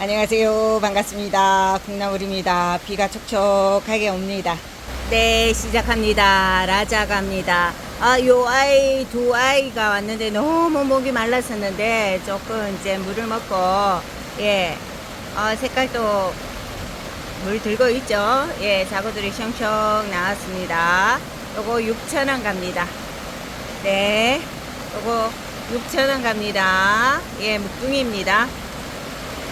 안녕하세요. 반갑습니다. 콩나물입니다. 비가 촉촉하게 옵니다. 네, 시작합니다. 라자 갑니다. 아, 요 아이, 두 아이가 왔는데 너무 목이 말랐었는데 조금 이제 물을 먹고, 예, 어, 색깔도 물 들고 있죠. 예, 자구들이 숑숑 나왔습니다. 요거 6,000원 갑니다. 네, 요거 6,000원 갑니다. 예, 묵둥이입니다.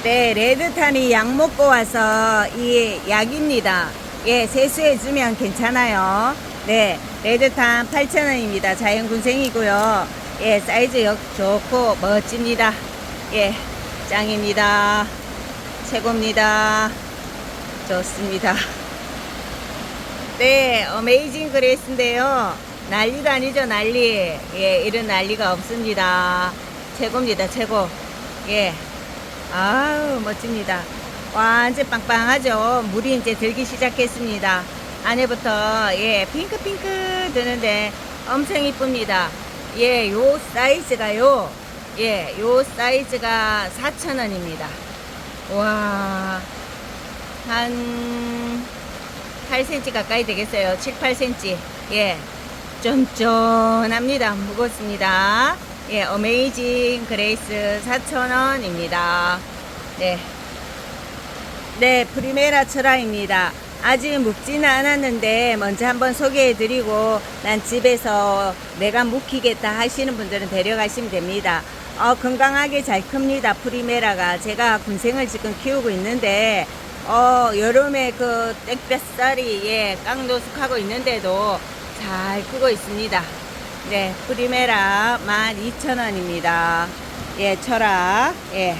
네, 레드탄이 약 먹고 와서 이 약입니다. 예, 세수해주면 괜찮아요. 네, 레드탄 8,000원입니다. 자연군생이고요. 예, 사이즈 역 좋고 멋집니다. 예, 짱입니다. 최고입니다. 좋습니다. 네, 어메이징 그레이스인데요. 난리도 아니죠, 난리. 예, 이런 난리가 없습니다. 최고입니다, 최고. 예. 아우, 멋집니다. 완전 빵빵하죠. 물이 이제 들기 시작했습니다. 안에부터, 예, 핑크핑크 드는데 엄청 이쁩니다. 예, 요 사이즈가요. 예, 요 사이즈가 4,000원입니다. 와, 한 8cm 가까이 되겠어요. 7, 8cm. 예. 쫀쫀합니다. 무겁습니다. 예, 어메이징 그레이스 4,000원입니다. 네. 네, 프리메라 철화입니다. 아직 묵지는 않았는데 먼저 한번 소개해 드리고 난 집에서 내가 묵히겠다 하시는 분들은 데려가시면 됩니다. 어, 건강하게 잘 큽니다. 프리메라가 제가 군생을 지금 키우고 있는데 어, 여름에 그 땡볕살이 예, 깡노숙하고 있는데도 잘 크고 있습니다. 네, 프리메라 12,000원입니다. 예, 철학. 예.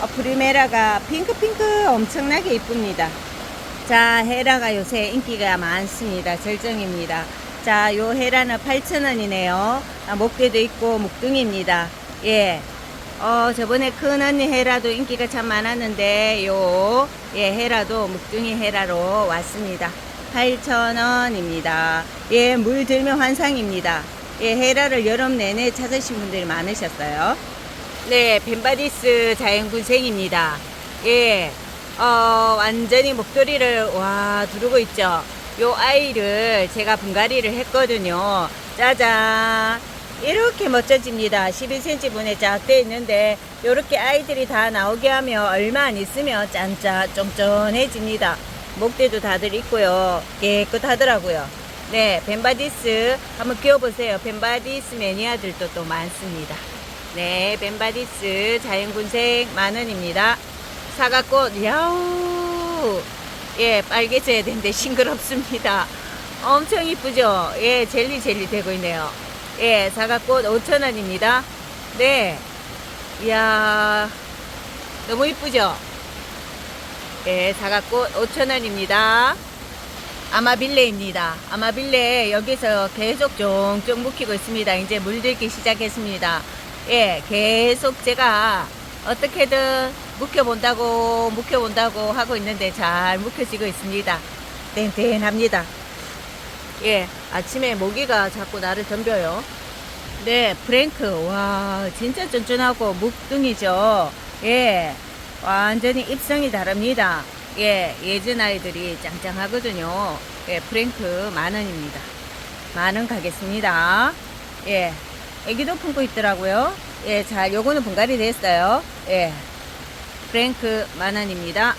어, 프리메라가 핑크핑크 엄청나게 이쁩니다. 자, 헤라가 요새 인기가 많습니다. 절정입니다. 자, 요 헤라는 8,000원이네요. 아, 목대도 있고 묵둥입니다. 예. 어, 저번에 큰 언니 헤라도 인기가 참 많았는데, 요, 예, 헤라도 묵둥이 헤라로 왔습니다. 8,000원입니다. 예, 물 들면 환상입니다. 예, 헤라를 여름 내내 찾으신 분들이 많으셨어요. 네, 벤바디스 자연군생입니다. 예, 어, 완전히 목도리를, 와, 두르고 있죠. 요 아이를 제가 분갈이를 했거든요. 짜잔. 이렇게 멋져집니다. 11cm 분에 쫙돼 있는데, 요렇게 아이들이 다 나오게 하면 얼마 안 있으면 짠짠 쫀쫀해집니다. 목대도 다들 있고요. 깨끗하더라고요. 네, 벤바디스 한번 키워보세요. 벤바디스 매니아들도 또 많습니다. 네, 벤바디스 자연군생 만원입니다. 사과꽃, 야우! 예, 빨개져야 되는데 싱그럽습니다. 엄청 이쁘죠? 예, 젤리 젤리 되고 있네요. 예, 사과꽃 5,000원입니다. 네. 이야, 너무 이쁘죠? 예, 사과꽃 5,000원입니다. 아마빌레입니다. 아마빌레 여기서 계속 쫑쫑 묵히고 있습니다. 이제 물들기 시작했습니다. 예, 계속 제가 어떻게든 묵혀본다고, 묵혀본다고 하고 있는데 잘 묵혀지고 있습니다. 땡땡합니다. 예, 아침에 모기가 자꾸 나를 덤벼요. 네, 프랭크. 와, 진짜 쫀쫀하고 묵둥이죠. 예, 완전히 입성이 다릅니다. 예, 예전 아이들이 짱짱하거든요. 예, 프랭크 만 원입니다. 만 원 가겠습니다. 예, 애기도 품고 있더라고요. 예, 잘, 요거는 분갈이 됐어요. 예, 프랭크 만 원입니다.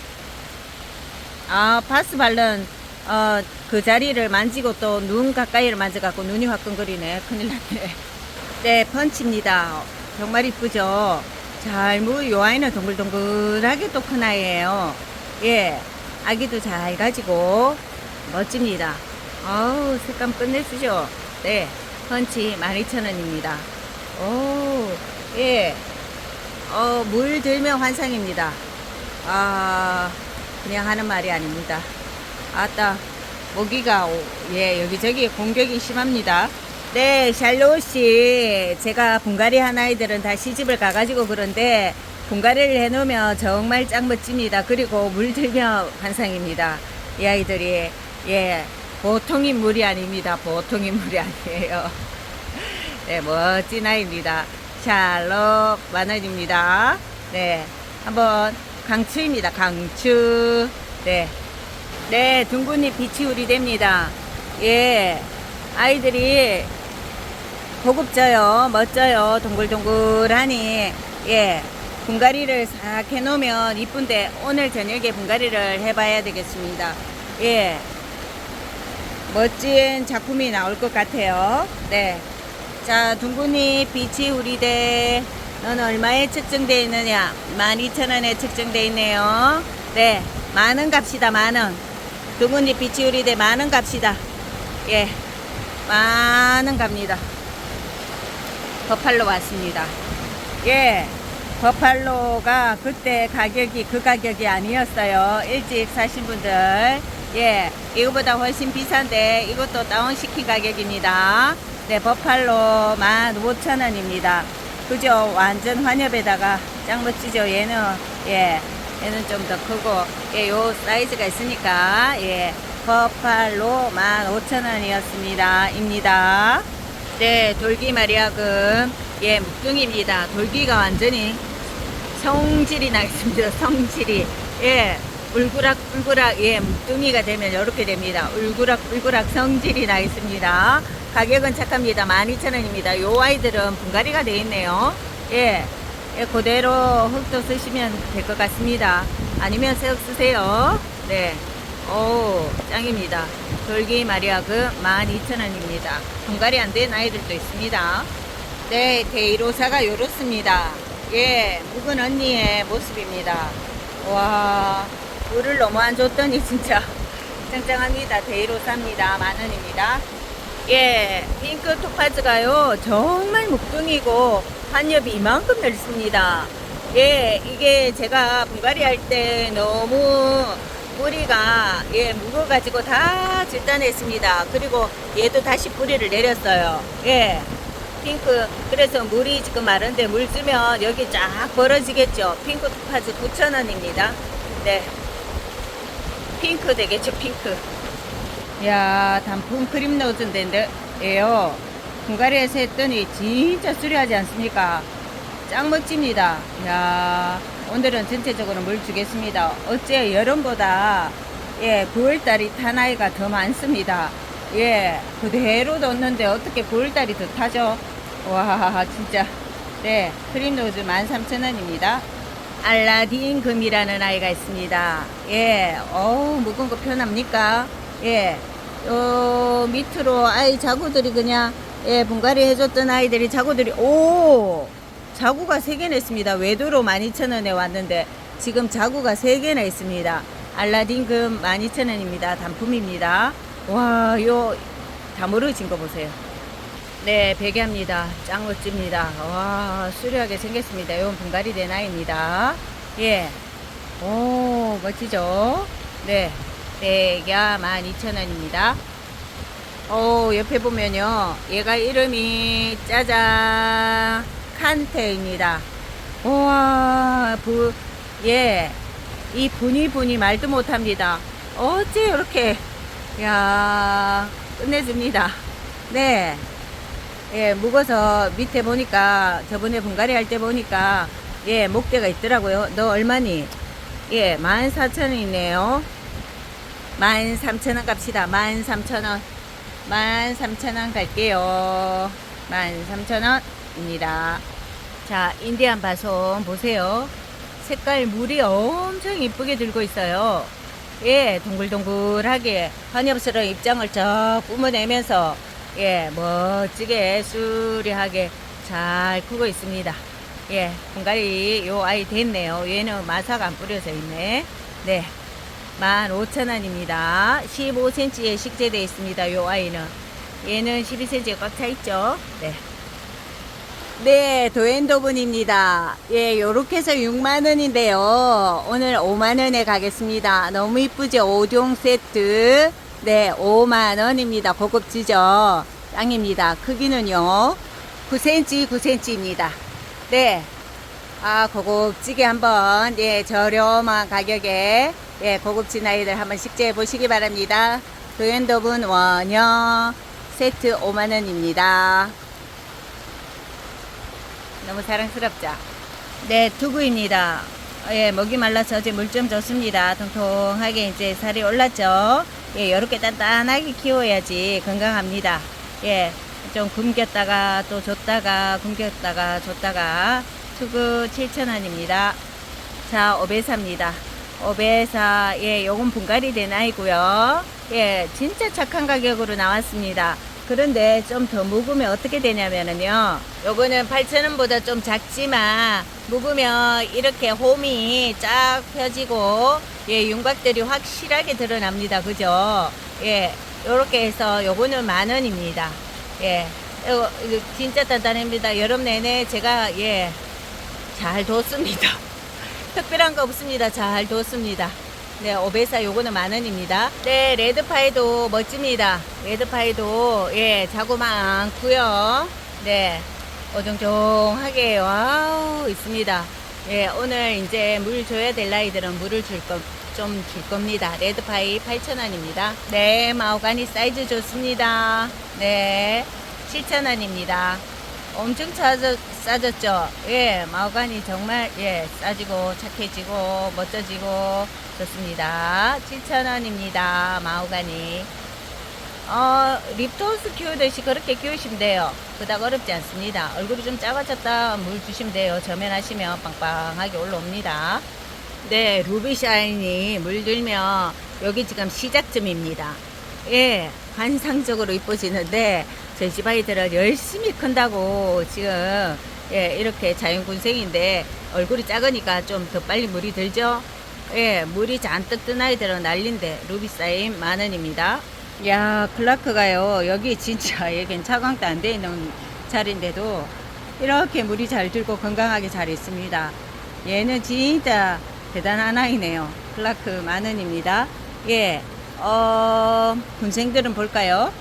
아, 파스 발른, 어, 그 자리를 만지고 또 눈 가까이를 만져갖고 눈이 화끈거리네. 큰일 났네. 네, 펀치입니다. 정말 이쁘죠? 잘, 뭐, 요 아이는 동글동글하게 또 큰 아이예요. 예, 아기도 잘 가지고, 멋집니다. 아우, 색감 끝내주죠? 네, 펀치 12,000원입니다. 오, 예, 어, 물 들면 환상입니다. 아, 그냥 하는 말이 아닙니다. 아따, 모기가, 오- 예, 여기저기 공격이 심합니다. 네, 샬롯이 제가 분갈이 한 아이들은 다 시집을 가가지고 그런데 분갈이를 해놓으면 정말 짱 멋집니다. 그리고 물 들면 환상입니다. 이 아이들이, 예, 보통인 물이 아닙니다. 보통인 물이 아니에요. 네, 멋진 아이입니다. 샬롯 만원입니다. 네, 한번 강추입니다. 강추. 네. 네, 둥근잎 빛이 우리 됩니다. 예. 아이들이 고급져요. 멋져요. 동글동글하니. 예. 분갈이를 싹 해놓으면 이쁜데 오늘 저녁에 분갈이를 해봐야 되겠습니다. 예. 멋진 작품이 나올 것 같아요. 네. 자, 둥근잎 빛이 우리대. 넌 얼마에 측정되어 있느냐? 12,000원에 측정되어 있네요. 네. 만원 갑시다, 만원. 둥근잎 빛이 우리대 만원 갑시다. 예. 만원 갑니다. 버팔로 왔습니다. 예. 버팔로가 그때 가격이 그 가격이 아니었어요. 일찍 사신 분들. 예. 이거보다 훨씬 비싼데 이것도 다운시킨 가격입니다. 네. 버팔로 15,000원입니다. 그죠? 완전 환엽에다가 짱 멋지죠? 얘는, 예. 얘는 좀 더 크고, 예, 요 사이즈가 있으니까, 예. 버팔로 15,000원이었습니다. 입니다. 네, 돌기 마리아금, 예, 묵둥입니다. 돌기가 완전히 성질이 나 있습니다. 성질이. 예, 울그락, 울그락, 예, 묵둥이가 되면 이렇게 됩니다. 울그락, 울그락 성질이 나 있습니다. 가격은 착합니다. 12,000원입니다. 요 아이들은 분갈이가 되어 있네요. 예, 예, 그대로 흙도 쓰시면 될 것 같습니다. 아니면 새흙 쓰세요. 네. 오, 짱입니다. 돌기 마리아금 12,000원입니다. 분갈이 안 된 아이들도 있습니다. 네, 데이로사가 요렇습니다. 예, 묵은 언니의 모습입니다. 와, 물을 너무 안 줬더니 진짜 짱짱합니다. 데이로사입니다. 만원입니다. 예, 핑크 토파즈가요, 정말 묵둥이고, 한엽이 이만큼 넓습니다. 예, 이게 제가 분갈이 할 때 너무 뿌리가, 예, 묵어가지고 다 절단했습니다. 그리고 얘도 다시 뿌리를 내렸어요. 예, 핑크. 그래서 물이 지금 마른데 물 주면 여기 쫙 벌어지겠죠. 핑크 토파즈 9,000원입니다. 네. 핑크 되겠죠, 핑크. 야 단풍 크림 노즈인데요. 분갈이에서 했더니 진짜 수려하지 않습니까? 짱 멋집니다. 야 오늘은 전체적으로 물 주겠습니다. 어째 여름보다 예 9월달이 탄 아이가 더 많습니다. 예 그대로 넣는데 어떻게 9월달이 더 타죠? 와 진짜 네 크림 노즈 13,000원입니다. 알라딘 금이라는 아이가 있습니다. 예, 어우, 묵은 거 편합니까? 예, 요 밑으로 아이 자구들이 그냥, 예, 분갈이 해줬던 아이들이 자구들이, 오! 자구가 3개나 있습니다. 외도로 12,000원에 왔는데, 지금 자구가 3개나 있습니다. 알라딘 금 12,000원입니다. 단품입니다. 와, 요, 다 무르진 거 보세요. 네, 베개합니다. 짱 멋집니다. 와, 수려하게 생겼습니다. 이건 분갈이 된 아이입니다. 예. 오, 멋지죠? 네. 베개야 12,000원입니다. 오, 옆에 보면요. 얘가 이름이 짜잔, 칸테입니다. 우와, 부, 예. 이 분이 분이 말도 못합니다. 어째 이렇게, 야 끝내줍니다. 네. 예, 묵어서 밑에 보니까 저번에 분갈이 할 때 보니까 예, 목대가 있더라고요. 너 얼마니? 예, 14,000원 있네요. 13,000원 갑시다. 13,000원. 13,000원 갈게요. 13,000원 입니다. 자, 인디안 바솜 보세요. 색깔 물이 엄청 이쁘게 들고 있어요. 예, 동글동글하게 환엽스러운 입장을 쫙 뿜어내면서 예, 멋지게 수리하게 잘 크고 있습니다. 예, 분갈이 요 아이 됐네요. 얘는 마사가 안 뿌려져 있네. 네. 15,000원입니다. 15cm에 식재되어 있습니다. 요 아이는. 얘는 12cm가 꽉차 있죠. 네. 네, 도엔도분입니다. 예, 요렇게 해서 6만원인데요. 오늘 5만원에 가겠습니다. 너무 이쁘죠? 5종 세트. 네, 5만원입니다. 고급지죠? 짱입니다. 크기는요, 9cm, 9cm입니다. 네. 아, 고급지게 한번, 예, 저렴한 가격에, 예, 고급진 아이들 한번 식재해 보시기 바랍니다. 도연도분 원형 세트 5만원입니다. 너무 사랑스럽죠? 네, 두구입니다. 예, 먹이 말라서 어제 물 좀 줬습니다. 통통하게 이제 살이 올랐죠. 예, 요렇게 단단하게 키워야지 건강합니다. 예, 좀 굶겼다가 또 줬다가 굶겼다가 줬다가 투구 7,000원입니다. 자, 오베사입니다. 오베사, 예, 요건 분갈이 된 아이고요. 예, 진짜 착한 가격으로 나왔습니다. 그런데 좀 더 묵으면 어떻게 되냐면은요. 요거는 8,000원보다 좀 작지만 묵으면 이렇게 홈이 쫙 펴지고 예, 윤곽들이 확실하게 드러납니다. 그죠? 예, 요렇게 해서 요거는 만 원입니다. 예, 이거, 이거 진짜 단단합니다. 여름 내내 제가 예, 잘 뒀습니다. 특별한 거 없습니다. 잘 뒀습니다. 네, 오베사 요거는 만 원입니다. 네, 레드파이도 멋집니다. 레드파이도 예, 자구 많고요. 네, 어정쩡하게 와우 있습니다. 예, 오늘 이제 물 줘야 될 아이들은 물을 줄 거, 좀줄 겁니다. 레드파이 8,000원입니다. 네, 마오가니 사이즈 좋습니다. 네, 7,000원입니다. 엄청 싸졌, 싸졌죠? 예, 마오가니 정말, 예, 싸지고, 착해지고, 멋져지고, 좋습니다. 7,000원입니다. 마오가니. 어, 립토스 키우듯이 그렇게 키우시면 돼요. 그닥 어렵지 않습니다. 얼굴이 좀 작아졌다 물 주시면 돼요. 저면하시면 빵빵하게 올라옵니다. 네, 루비샤인이 물들면 여기 지금 시작점입니다. 예, 환상적으로 이뻐지는데 저희 집 아이들은 열심히 큰다고 지금 예, 이렇게 자연군생인데 얼굴이 작으니까 좀 더 빨리 물이 들죠? 예, 물이 잔뜩 뜬 아이들은 난린데 루비사인 만 원입니다. 야, 클라크가요. 여기 진짜 여긴 차광도 안 돼 있는 자리인데도 이렇게 물이 잘 들고 건강하게 잘 있습니다. 얘는 진짜 대단한 아이네요. 클라크 만 원입니다. 예, 어, 군생들은 볼까요?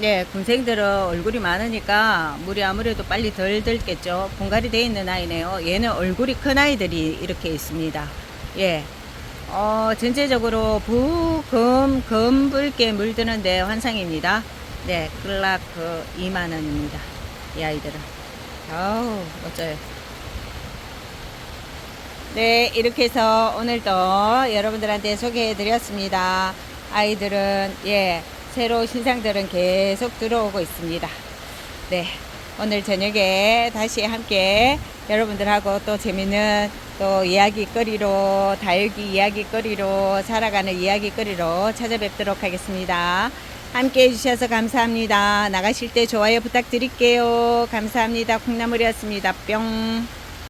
네, 군생들은 얼굴이 많으니까 물이 아무래도 빨리 덜 들겠죠. 분갈이 돼 있는 아이네요. 얘는 얼굴이 큰 아이들이 이렇게 있습니다. 예. 어, 전체적으로 부, 금, 금 붉게 물드는데 환상입니다. 네, 클라크 2만원입니다. 이 아이들은. 아우, 멋져요. 네, 이렇게 해서 오늘도 여러분들한테 소개해 드렸습니다. 아이들은, 예, 새로 신상들은 계속 들어오고 있습니다. 네, 오늘 저녁에 다시 함께 여러분들하고 또 재밌는 또 이야기거리로, 다육이 이야기거리로, 살아가는 이야기거리로 찾아뵙도록 하겠습니다. 함께 해주셔서 감사합니다. 나가실 때 좋아요 부탁드릴게요. 감사합니다. 콩나물이었습니다. 뿅.